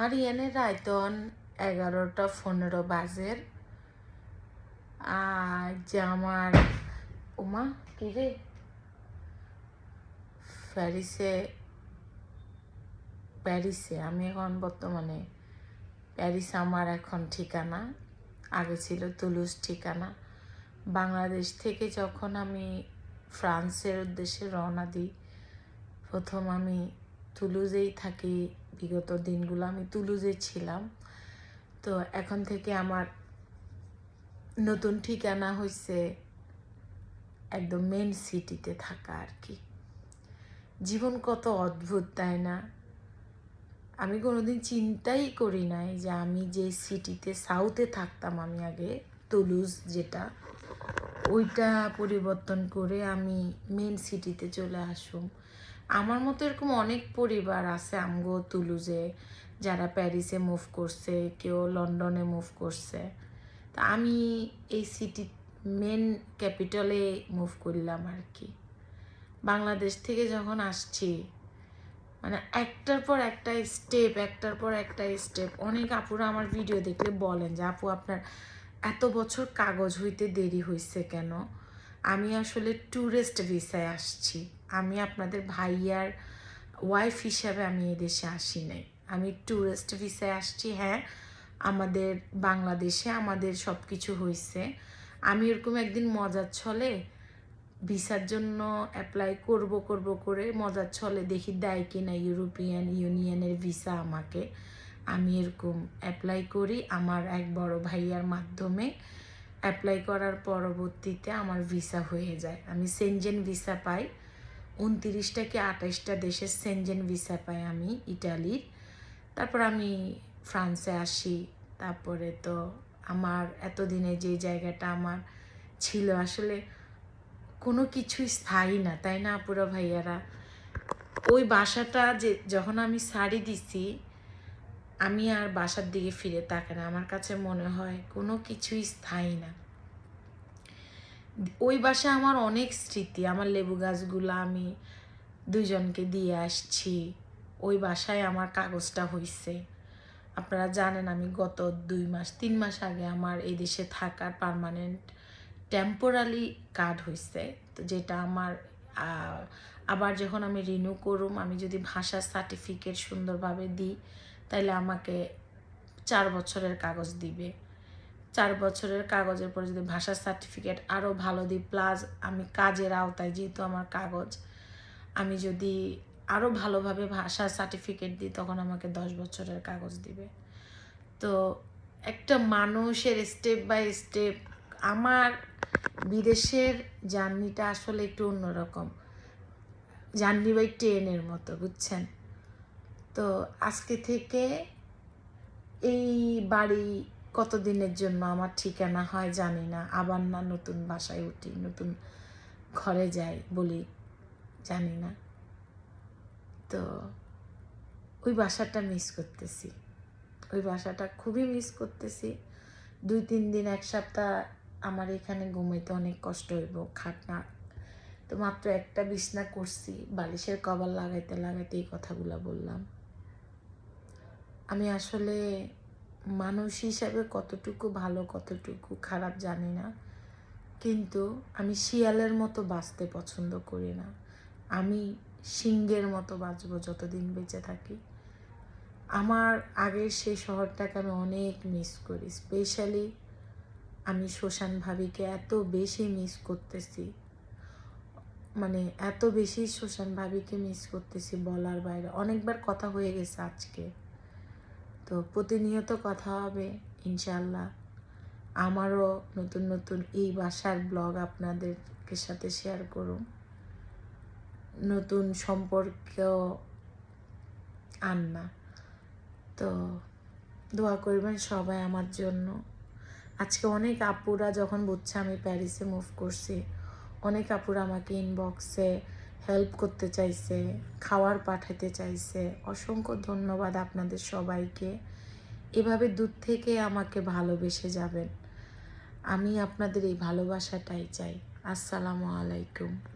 আর ইয়ানের রায়তন এগারোটা পনেরো বাজের। আর যে আমার উমা কি রে? প্যারিসে প্যারিসে, আমি এখন বর্তমানে, প্যারিস আমার এখন ঠিকানা, আগে ছিল তুলুস ঠিকানা। বাংলাদেশ থেকে যখন আমি ফ্রান্সের উদ্দেশ্যে রওনা দিই, প্রথম আমি তুলুজেই থাকি বিগত দিনগুলো আমি তুলুজে ছিলাম। তো এখন থেকে আমার নতুন ঠিকানা হয়েছে একদম মেন সিটিতে থাকা আর কি জীবন কত অদ্ভুত, তাই না? আমি কোনোদিন চিন্তাই করি নাই যে আমি যে সিটিতে সাউথে থাকতাম আমি আগে, তুলুজ যেটা, ওইটা পরিবর্তন করে আমি মেন সিটিতে চলে আসুম। আমার মতো এরকম অনেক পরিবার আছে আমগো তুলুজে, যারা প্যারিসে মুভ করছে, কেউ লন্ডনে মুভ করছে। তা আমি এই সিটি মেন ক্যাপিটালে মুভ করলাম আর কি বাংলাদেশ থেকে যখন আসছি মানে একটার পর একটা স্টেপ একটার পর একটা স্টেপ অনেক আপুরা আমার ভিডিও দেখলে বলেন যে, আপু, আপনার এত বছর কাগজ হইতে দেরি হয়েছে কেন? আমি আসলে ট্যুরিস্ট ভিসায় আসছি। আমি আপনাদের ভাইয়ার ওয়াইফ হিসাবে আমি এদেশে আসি নাই। আমি ট্যুরিস্ট ভিসায় আসছি হ্যাঁ। আমাদের বাংলাদেশে আমাদের সব কিছু হয়েছে আমি এরকম একদিন মজার ছলে ভিসার জন্য অ্যাপ্লাই করব করব করে মজার ছলে দেখি দেয় কি না ইউরোপিয়ান ইউনিয়নের ভিসা আমাকে। আমি এরকম অ্যাপ্লাই করি আমার এক বড় ভাইয়ার মাধ্যমে। অ্যাপ্লাই করার পরবর্তীতে আমার ভিসা হয়ে যায়। আমি সেনজেন ভিসা পাই। উনতিরিশটা কি আঠাশটা দেশের সেনজেন ভিসা পাই আমি, ইটালির। তারপর আমি ফ্রান্সে আসি, তারপরে তো আমার এতদিনে যে জায়গাটা আমার ছিল, আসলে কোনো কিছুই স্থায়ী না, তাই না আপুরা ভাইয়ারা? ওই বাসাটা যে যখন আমি সারি দিছি, আমি আর বাসার দিকে ফিরে তাকাই না। আমার কাছে মনে হয় কোনো কিছুই স্থায়ী না। ওই বাসা আমার অনেক স্মৃতি। আমার লেবু গাছগুলো আমি দুজনকে দিয়ে আসছি। ওই বাসায় আমার কাগজটা হয়েছে আপনারা জানেন আমি গত দুই মাস, তিন মাস আগে আমার এই দেশে থাকার পারমানেন্ট টেম্পোরালি কার্ড হয়েছে তো যেটা আমার আবার যখন আমি রিনিউ করুম, আমি যদি ভাষার সার্টিফিকেট সুন্দরভাবে দিই তাহলে আমাকে চার বছরের কাগজ দিবে। চার বছরের কাগজের পরে যদি ভাষার সার্টিফিকেট আরও ভালো দিই প্লাস আমি কাজের আওতায়, যেহেতু আমার কাগজ, আমি যদি আরও ভালোভাবে ভাষার সার্টিফিকেট দিই, তখন আমাকে দশ বছরের কাগজ দিবে। তো একটা মানুষের স্টেপ বাই স্টেপ আমার বিদেশের জার্নিটা আসলে একটু অন্যরকম। জার্নি বাই ট্রেনের মতো, বুঝছেন? তো আজকে থেকে এই বাড়ি কতদিনের জন্য আমার ঠিকানা হয় জানি না। আবার না, নতুন বাসায় উঠি, নতুন ঘরে যাই বলি জানি না। তো ওই বাসাটা মিস করতেছি। ওই বাসাটা খুবই মিস করতেছি। দুই, তিন দিন, এক সপ্তাহ আমার এখানে ঘুমাইতে অনেক কষ্ট হইব খাট না তো মাত্র একটা বিছনা করছি, বালিশের কভার লাগাইতে লাগাইতে এই কথাগুলো বললাম। আমি আসলে মানুষ হিসাবে কতটুকু ভালো, কতটুকু খারাপ জানি না। কিন্তু আমি শিয়ালের মতো বাঁচতে পছন্দ করি না। আমি সিংহের মতো বাঁচবো যতদিন বেঁচে থাকি। আমার আগের সেই শহরটাকে আমি অনেক মিস করি। স্পেশালি আমি শ্মশান ভাবিকে এত বেশি মিস করতেছি। মানে এত বেশি শ্মশান ভাবিকে মিস করতেছি বলার বাইরে। অনেকবার কথা হয়ে গেছে আজকে। তো প্রতিনিয়ত কথা হবে ইনশাল্লাহ আমারও নতুন নতুন এই বাসার ব্লগ আপনাদেরকে সাথে শেয়ার করুন। নতুন সম্পর্ক আননা তো দোয়া করবেন সবাই আমার জন্য। আজকে অনেক আপুরা যখন বুঝছে আমি প্যারিসে মুভ করছি, অনেক আপুরা আমাকে ইনবক্সে হেল্প করতে চাইছে খাওয়ার পাঠাতে চাইছে। অসংখ্য ধন্যবাদ আপনাদের সবাইকে। এভাবে দূর থেকে আমাকে ভালোবেসে যাবেন। আমি আপনাদের এই ভালোবাসাটাই চাই। আসসালামু আলাইকুম।